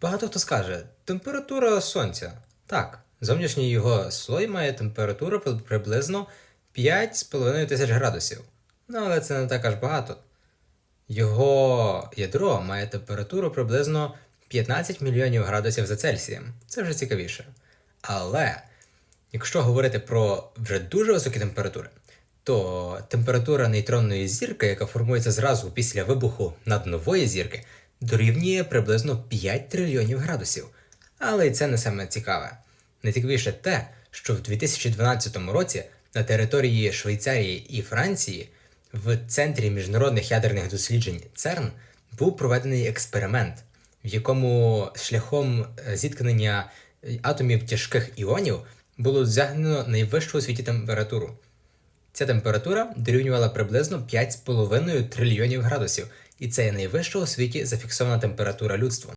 Багато хто скаже, температура сонця. Так, зовнішній його слой має температуру приблизно 5,5 тисяч градусів. Ну, але це не так аж багато. Його ядро має температуру приблизно 15 мільйонів градусів за Цельсієм. Це вже цікавіше. Але якщо говорити про вже дуже високі температури, то температура нейтронної зірки, яка формується зразу після вибуху наднової зірки, дорівнює приблизно 5 трильйонів градусів. Але й це не саме цікаве. Найцікавіше те, що в 2012 році на території Швейцарії і Франції в Центрі міжнародних ядерних досліджень ЦЕРН був проведений експеримент, в якому шляхом е, зіткнення е, атомів тяжких іонів було досягнено найвищу у світі температуру. Ця температура дорівнювала приблизно 5,5 трильйонів градусів, і це є найвища у світі зафіксована температура людством.